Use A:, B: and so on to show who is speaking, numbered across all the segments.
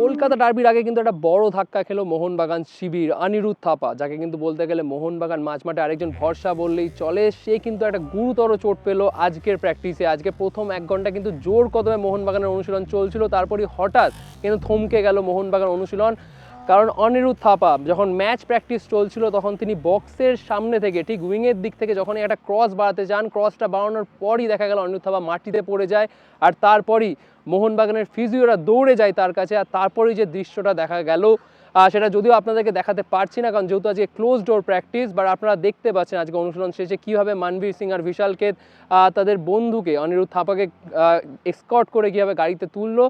A: কলকাতা ডার্বির আগে কিন্তু একটা বড় ধাক্কা খেলো মোহনবাগান শিবির, অনিরুদ্ধ থাপা, যাকে কিন্তু বলতে গেলে মোহনবাগান মাঝ মাঠে আরেকজন ভরসা বললেই চলে। সে কিন্তু একটা গুরুতর চোট পেল আজকের প্র্যাকটিসে আজকে প্রথম এক ঘণ্টা কিন্তু জোর কদমে মোহনবাগানের অনুশীলন চলছিল, তারপরই হঠাৎ কিন্তু থমকে গেল মোহনবাগান অনুশীলন। কারণ অনিরুদ্ধ থাপা, যখন ম্যাচ প্র্যাকটিস চলছিল তখন তিনি বক্সের সামনে থেকে, ঠিক উইংয়ের দিক থেকে যখনই একটা ক্রস বাড়াতে যান ক্রসটা বাড়ানোর পরই দেখা গেল অনিরুদ্ধ থাপা মাটিতে পড়ে যায়। আর তারপরই মোহনবাগানের ফিজিওরা দৌড়ে যায় তার কাছে, আর তারপরেই যে দৃশ্যটা দেখা গেল সেটা যদিও আপনাদেরকে দেখাতে পারছি না, কারণ যেহেতু আজকে ক্লোজ ডোর প্র্যাকটিস বাট আপনারা দেখতে পাচ্ছেন আজকে অনুশীলন শেষে কীভাবে মানবীর সিং আর বিশালকে তাদের বন্ধুকে অনিরুদ্ধ থাপাকে এক্সকট করে কীভাবে গাড়িতে তুললো।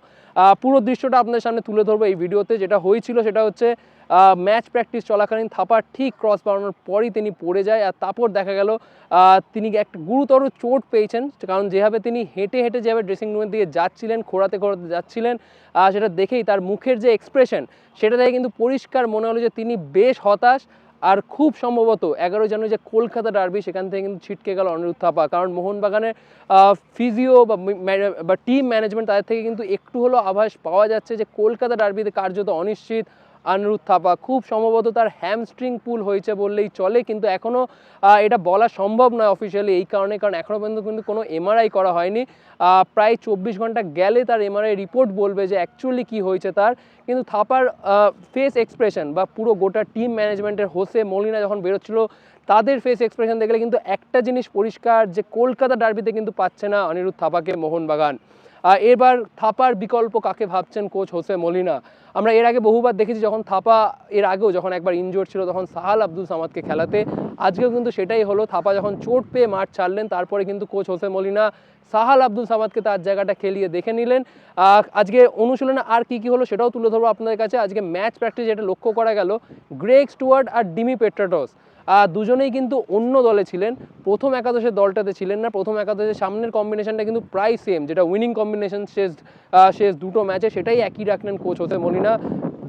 A: পুরো দৃশ্যটা আপনাদের সামনে তুলে ধরবো এই ভিডিওতে। যেটা হয়েছিল সেটা হচ্ছে ম্যাচ প্র্যাকটিস চলাকালীন থাপার ঠিক ক্রস বাড়ানোর পরই তিনি পড়ে যায় আর তারপর দেখা গেল তিনি একটা গুরুতর চোট পেয়েছেন। কারণ যেভাবে তিনি হেঁটে হেঁটে যেভাবে ড্রেসিং রুমের দিকে যাচ্ছিলেন খোড়াতে খোড়াতে যাচ্ছিলেন সেটা দেখেই তার মুখের যে এক্সপ্রেশন সেটা দেখে কিন্তু পরিষ্কার মনে হলো যে তিনি বেশ হতাশ আর খুব সম্ভবত এগারো জানুয়ারি যে কলকাতা ডার্বি সেখান থেকে কিন্তু ছিটকে গেল অনিরুদ্ধ থাপা। কারণ মোহনবাগানের ফিজিও বা টিম ম্যানেজমেন্ট তাদের থেকে কিন্তু একটু হলেও আভাস পাওয়া যাচ্ছে যে কলকাতা ডার্বিতে কার্যত অনিশ্চিত। অনিরুদ্ধ থাপা। খুব সম্ভবত তার হ্যামস্ট্রিং পুল হয়েছে বললেই চলে, কিন্তু এখনও এটা বলা সম্ভব নয় অফিসিয়ালি এই কারণে, কারণ এখনও পর্যন্ত কিন্তু কোনো এমআরআই করা হয়নি। প্রায় চব্বিশ ঘণ্টা গেলে তার এমআরআই রিপোর্ট বলবে যে অ্যাকচুয়ালি কী হয়েছে তার। কিন্তু থাপার ফেস এক্সপ্রেশন বা পুরো গোটা টিম ম্যানেজমেন্টের হোসে মলিনা যখন বেরোচ্ছিল, তাদের ফেস এক্সপ্রেশন দেখলে কিন্তু একটা জিনিস পরিষ্কার যে কলকাতা ডার্বিতে কিন্তু পাচ্ছে না অনিরুদ্ধ থাপাকে মোহনবাগান। এবার থাপার বিকল্প কাকে ভাবছেন কোচ হোসে মলিনা? আমরা এর আগে বহুবার দেখেছি যখন থাপা, এর আগেও যখন একবার ইনজোর ছিল তখন সাহাল আব্দুল সামাদকে খেলাতে। আজকেও কিন্তু সেটাই হলো, থাপা যখন চোট পেয়ে মাঠ ছাড়লেন, তারপরে কিন্তু coach Jose Molina Sahal Abdul সামাদকে তার জায়গাটা খেলিয়ে দেখে নিলেন। আজকে অনুশীলনে আর কি কি হলো সেটাও তুলে ধরবো আপনাদের কাছে। আজকে ম্যাচ প্র্যাকটিস যেটা লক্ষ্য করা গেল, গ্রেগ স্টুয়ার্ড আর ডিমি পেট্রাটস দুজনেই কিন্তু অন্য দলে ছিলেন। প্রথম একাদশের দলটাতে ছিলেন না। প্রথম একাদশের সামনের কম্বিনেশনটা কিন্তু প্রায় সেম যেটা উইনিং কম্বিনেশন শেষ শেষ দুটো ম্যাচে সেটাই একই রাখলেন কোচ হতে মলিনা।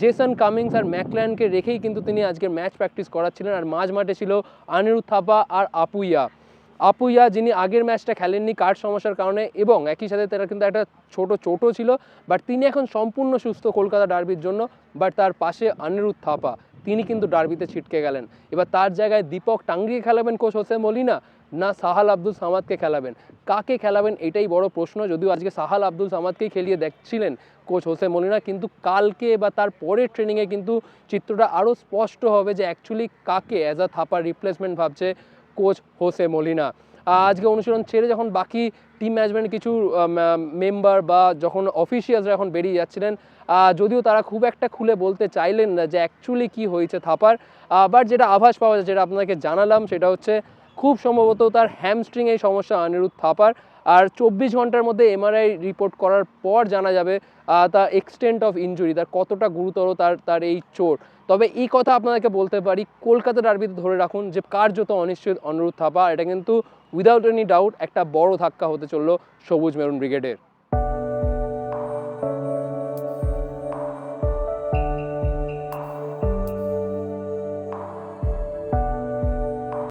A: জেসন কামিংস আর ম্যাকল্যান্ডকে রেখেই কিন্তু তিনি আজকের ম্যাচ প্র্যাকটিস করাচ্ছিলেন। আর মাঝ মাঠে ছিল অনিরুদ্ধ থাপা আর আপুইয়া আপুইয়া যিনি আগের ম্যাচটা খেলেননি কার্ড সমস্যার কারণে, এবং একই সাথে তারা কিন্তু একটা ছোট চোটও ছিল বাট তিনি এখন সম্পূর্ণ সুস্থ কলকাতা ডার্বির জন্য বাট তার পাশে অনিরুদ্ধ থাপা তিনি কিন্তু ডার্বিতে ছিটকে গেলেন। এবার তার জায়গায় দীপক টাঙ্গিয়ে খেলাবেন কোচ হোসে মলিনা, না সাহাল আব্দুল সামাদকে খেলাবেন? কাকে খেলাবেন? এটাই বড় প্রশ্ন, যদিও আজকে সাহাল আব্দুল সামাদকেই খেলিয়ে দেখছিলেন কোচ হোসে মলিনা, কিন্তু কালকে বা তার পরের ট্রেনিংয়ে কিন্তু চিত্রটা আরও স্পষ্ট হবে যে অ্যাকচুয়ালি কাকে অ্যাজ আ থাপার রিপ্লেসমেন্ট ভাবছে কোচ হোসে মলিনা। আজকে অনুশীলন ছেড়ে যখন বাকি টিম ম্যানেজমেন্ট কিছু মেম্বার বা যখন অফিসিয়ালসরা এখন বেরিয়ে যাচ্ছিলেন যদিও তারা খুব একটা খুলে বলতে চাইলেন না যে অ্যাকচুয়ালি কি হয়েছে থাপার বাট যেটা আভাস পাওয়া যায়, যেটা আপনাকে জানালাম সেটা হচ্ছে খুব সম্ভবত তার হ্যামস্ট্রিং এই সমস্যা, অনিরুদ্ধ থাপার। আর চব্বিশ ঘণ্টার মধ্যে এমআরআই রিপোর্ট করার পর জানা যাবে তার এক্সটেন্ট অফ ইঞ্জুরি তার কতটা গুরুতর তার তার এই চোট। তবে এই কথা আপনাদেরকে বলতে পারি, কলকাতা ডার্বিতে ধরে রাখুন যে কার যত অনিশ্চিত অনুরোধ থাপা, এটা কিন্তু উইদাউট এনি ডাউট একটা বড় ধাক্কা হতে চলল সবুজ মেরুন ব্রিগেডের।